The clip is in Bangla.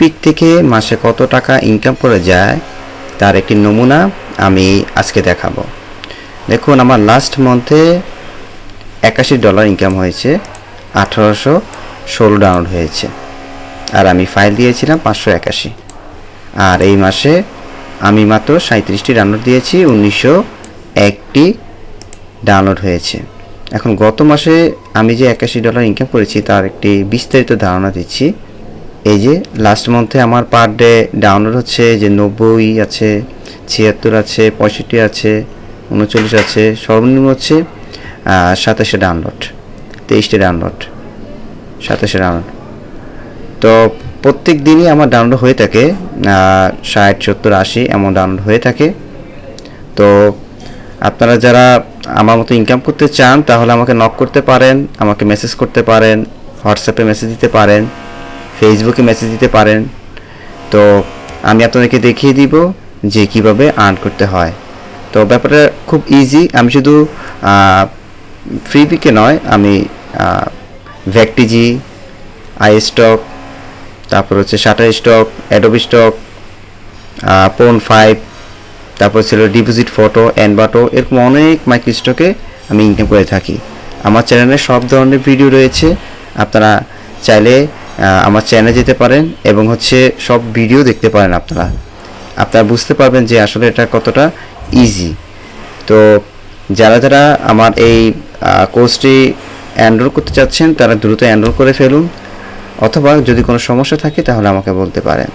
পিক থেকে মাসে কত টাকা ইনকাম করা যায় তার একটি নমুনা আমি আজকে দেখাবো। দেখুন, আমার লাস্ট মান্থে একাশি ডলার ইনকাম হয়েছে, আঠারোশো ষোলো ডাউনলোড হয়েছে, আর আমি ফাইল দিয়েছিলাম পাঁচশো একাশি। আর এই মাসে আমি মাত্র সাঁত্রিশটি ডাউনলোড দিয়েছি, উনিশশো একটি ডাউনলোড হয়েছে। এখন গত মাসে আমি যে একাশি ডলার ইনকাম করেছি তার একটি বিস্তারিত ধারণা দিচ্ছি। এই যে লাস্ট মান্থে আমার পার ডে ডাউনলোড হচ্ছে যে নব্বই আছে, ছিয়াত্তর আছে, পঁয়ষট্টি আছে, উনচল্লিশ আছে, সর্বনিম্ন হচ্ছে সাতাশে ডাউনলোড তেইশটি ডাউনলোড সাতাশে ডাউনলোড তো প্রত্যেক দিনই আমার ডাউনলোড হয়ে থাকে ষাট, সত্তর, আশি এমন ডাউনলোড হয়ে থাকে। তো আপনারা যারা আমার মতো ইনকাম করতে চান, তাহলে আমাকে নক করতে পারেন, আমাকে মেসেজ করতে পারেন হোয়াটসঅ্যাপে মেসেজ দিতে পারেন। ফেসবুকে মেসেজ দিতে পারেন। তো আমি আপনাদেরকে দেখিয়ে দিব যে কীভাবে আর্ন করতে হয়। তো ব্যাপারটা খুব ইজি আমি শুধু ফ্রি পিকে নয়, আমি ভ্যাকটিজি আই স্টক তারপর হচ্ছে Shutterstock Adobe stock pond five তারপর ছিল ডিপোজিট ফটো অ্যানবাটো এরকম অনেক মাইক্রো স্টকে আমি ইনকাম করে থাকি। আমার চ্যানেলে সব ধরনের ভিডিও রয়েছে। আপনারা চাইলে আমার চ্যানেলে যেতে পারেন এবং হচ্ছে সব ভিডিও দেখতে পারেন আপনারা। আপনারা বুঝতে পারবেন যে আসলে এটা কতটা ইজি তো যারা যারা আমার এই কোর্সটি এনরোল করতে চাচ্ছেন, তারা দ্রুত এনরোল করে ফেলুন। অথবা যদি কোনো সমস্যা থাকে, তাহলে আমাকে বলতে পারেন।